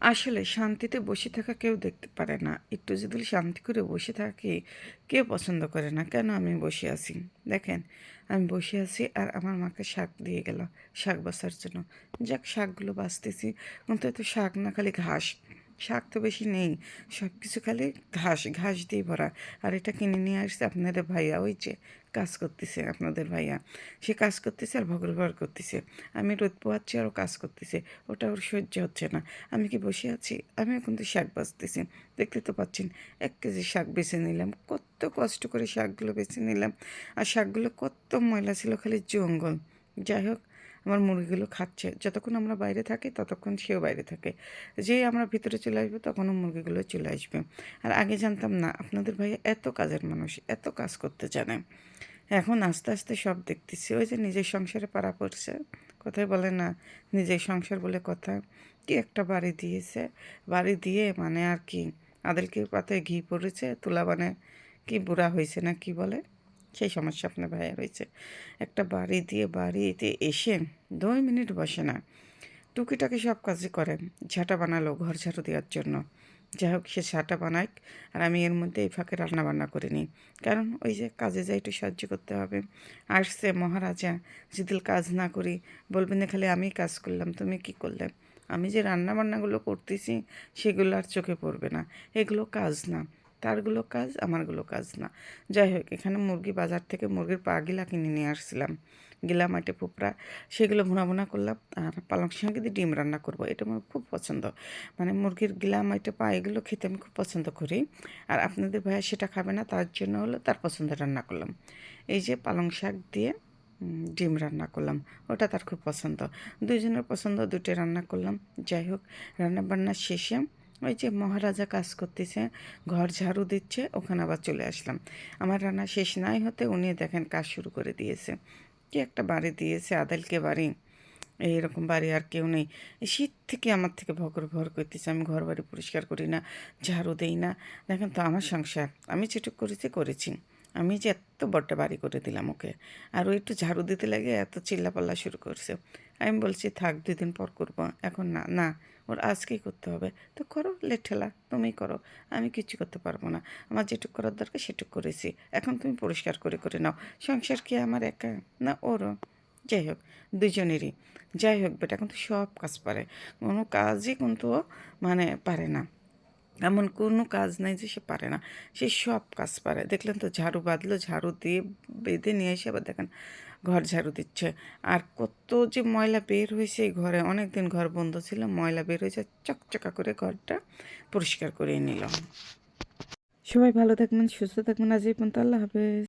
আসলে শান্তিতে বসে থাকা কেউ দেখতে পারে না। একটু যদি শান্তি করে বসে থাকি, কেউ পছন্দ করে না। কেন আমি বসে আছি? দেখেন, আমি বসে আছি আর আমার মাকে শাক দিয়ে গেল, শাক বাসার জন্য। যাক, শাকগুলো বাঁচতেছি কিন্তু এত শাক না, খালি ঘাস। শাক তো বেশি নেই সব কিছু খালি ঘাস ঘাস দিয়ে ভরা। আর এটা কিনে নিয়ে আসছে আপনাদের ভাইয়া, ওই যে কাজ করতেছে আপনাদের ভাইয়া। সে কাজ করতেছে আর ভগরভর করতেছে। আমি রোদ পোয়াচ্ছি আর ও কাজ করতেছে, ওটা ওর সহ্য হচ্ছে না। আমি কি বসে আছি? আমিও কিন্তু শাক বাঁচতেছি। দেখতে তো পাচ্ছেন, এক কেজি শাক বেছে নিলাম, কত কষ্ট করে শাকগুলো বেছে নিলাম। আর শাকগুলো কত ময়লা ছিল, খালি জঙ্গল। যাই হোক আমার মুরগিগুলো খাচ্ছে। যতক্ষণ আমরা বাইরে থাকি, ততক্ষণ সেও বাইরে থাকে। যেই আমরা ভিতরে চলে আসব, তখনও মুরগিগুলো চলে আসবে। আর আগে জানতাম না, আপনাদের ভাই এত কাজের মানুষ, এত কাজ করতে জানে। এখন আস্তে আস্তে সব দেখতেছি। ওই যে নিজের সংসারে পাড়া পড়ছে, কোথায় বলে না, নিজের সংসার বলে কথা। কি একটা বাড়ি দিয়েছে, বাড়ি দিয়ে মানে আর কি আদেলকে পাতায় ঘি পড়েছে, তুলা মানে কি বুড়া হয়েছে না কি বলে? সেই সমস্যা আপনার ভাইয়া রয়েছে। একটা বাড়ি দিয়ে বাড়িতে এসে দুই মিনিট বসে না। টুকিটাকি সব কাজই করে। ঝাঁটা বানালো, ঘর ঝাড়ু দেওয়ার জন্য। যাই হোক, সে ঝাঁটা বানাক আর আমি এর মধ্যে এই ফাঁকে রান্না বান্না করে নিই। কারণ ওই যে কাজে যাই একটু সাহায্য করতে হবে। আসছে মহারাজা যদি কাজ না করি, বলবেন না খালি আমি কাজ করলাম, তুমি কি করলে? আমি যে রান্না বান্নাগুলো করতেছি, সেগুলো আর চোখে পড়বে না। এগুলো কাজ না। তারগুলো কাজ, আমারগুলো কাজ না। যাই হোক এখানে মুরগি বাজার থেকে মুরগির পা গিলা কিনে নিয়ে আসছিলাম। গিলা, মাটে পুপড়া সেগুলো ভুনা ভুনা করলাম আর পালং সঙ্গে দিয়ে ডিম রান্না করব। এটা আমার খুব পছন্দ। মানে মুরগির গিলা মাটে পা, এগুলো খেতে আমি খুব পছন্দ করি। আর আপনাদের ভাইয়া সেটা খাবে না, তার জন্য হলো তার পছন্দের রান্না করলাম। এই যে পালং শাক দিয়ে ডিম রান্না করলাম। ওটা তার খুব পছন্দ। দুজনের পছন্দ দুটো রান্না করলাম। যাই হোক রান্না বান্না শেষে ওই যে মহারাজা কাজ করতেছে, ঘর ঝাড়ু দিচ্ছে, ওখানে আবার চলে আসলাম। আমার রান্না শেষ নাই হতে উনি দেখেন কাজ শুরু করে দিয়েছে। কি একটা বাড়ি দিয়েছে আদালকে বাড়ি? এইরকম বাড়ি আর কেউ নেই। শীত থেকে আমার থেকে ভগর ভর করতেছে, আমি ঘর বাড়ি পরিষ্কার করি না, ঝাড়ু দেই না। দেখেন তো আমার সংসার, আমি যেটুকু করেছি করেছি। আমি যে এত বড়টা বাড়ি করে দিলাম ওকে। আর ও একটু ঝাড়ু দিতে লাগে, এত চিল্লাপাল্লা শুরু করছে। আমি বলছি, থাক দুই দিন পর করব। এখন না না, ওর আজকেই করতে হবে। তো করো লেঠেলা তুমি করো। আমি কিছু করতে পারব না। আমার যেটুক করার দরকার সেটুক করেছি। এখন তুমি পরিষ্কার করে করে নাও। সংসার কি আমার একা? না, ওরও। যাই হোক, দুজনেরই। যাই হোক, বেটা কিন্তু সব কাজ পারে। কোনো কাজই কিন্তু মানে পারে না। এমন কোনো কাজ নাই যে সে পারে না। সে সব কাজ পারে। দেখলেন তো, ঝাড়ু বাঁধলো, ঝাড়ু দিয়ে বেঁধে নিয়ে এসে আবার দেখেন ঘর ঝাড়ু দিচ্ছে। আর কত যে ময়লা বের হয়েছে এই ঘরে অনেক দিন ঘর বন্ধ ছিল, ময়লা বের হয়েছে, চকচকা করে ঘরটা পরিষ্কার করে নিল। সবাই ভালো থাকবেন, সুস্থ থাকবেন। আজ এই পর্যন্ত আল্লাহ হাফেজ।